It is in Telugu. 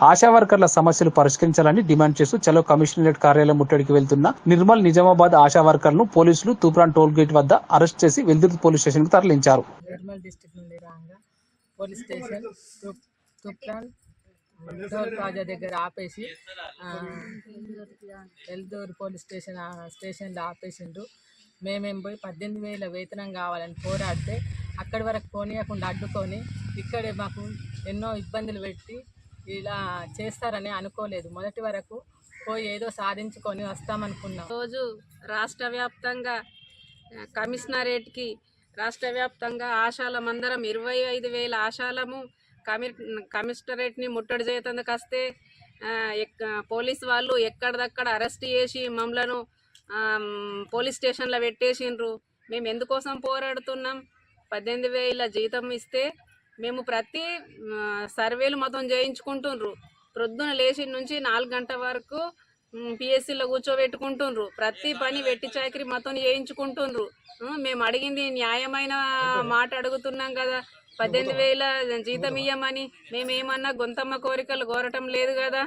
ఆశా వర్కర్ల సమస్యలు పరిష్కరించాలని డిమాండ్ చేస్తూ చలో కమిషనరేట్ కార్యాలయం ముట్టడికి వెళ్తున్న నిర్మల్ నిజామాబాద్ ఆశా వర్కర్లను పోలీసులు తూప్రాన్ టోల్ గేట్ వద్ద అరెస్ట్ చేసి వెల్దుర్తి పోలీస్ స్టేషన్కు తరలించారు పోలీస్ స్టేషన్ తు- టోల్ ప్లాజా దగ్గర ఆపేసి ఎల్దూరు పోలీస్ స్టేషన్ స్టేషన్లో ఆపేసిండ్రు. మేమేం పోయి పద్దెనిమిది వేల వేతనం కావాలని పోరాడితే అక్కడి వరకు పోనీయకుండా అడ్డుకొని ఇక్కడే మాకు ఎన్నో ఇబ్బందులు పెట్టి ఇలా చేస్తారని అనుకోలేదు. మొదటి వరకు పోయి ఏదో సాధించుకొని వస్తామనుకున్నాం. రోజు రాష్ట్ర వ్యాప్తంగా కమిషనరేట్కి రాష్ట్ర వ్యాప్తంగా ఆశాలం అందరం ఇరవై ఐదు వేల ఆశాలము కమి కమిషనరేట్ని ముట్టడి చేయతందుకు వస్తే ఎక్క- పోలీస్ వాళ్ళు ఎక్కడిదక్కడ అరెస్ట్ చేసి మమ్మలను పోలీస్ స్టేషన్లో పెట్టేసిండ్రు. మేము ఎందుకోసం పోరాడుతున్నాం? పద్దెనిమిది వేల జీతం ఇస్తే మేము ప్రతి సర్వేలు మొత్తం చేయించుకుంటుండ్రు. ప్రొద్దున లేచి నుంచి నాలుగు గంటల వరకు పిఎస్సిలో కూర్చోబెట్టుకుంటుండ్రు. ప్రతి పని వెట్టి చాకరీ మొత్తం చేయించుకుంటుండ్రు. మేము అడిగింది న్యాయమైన మాట అడుగుతున్నాం కదా. పద్దెనిమిది వేల జీతం ఇయ్యమని. మేమేమన్నా గొంతమ్మ కోరికలు కోరటం లేదు కదా.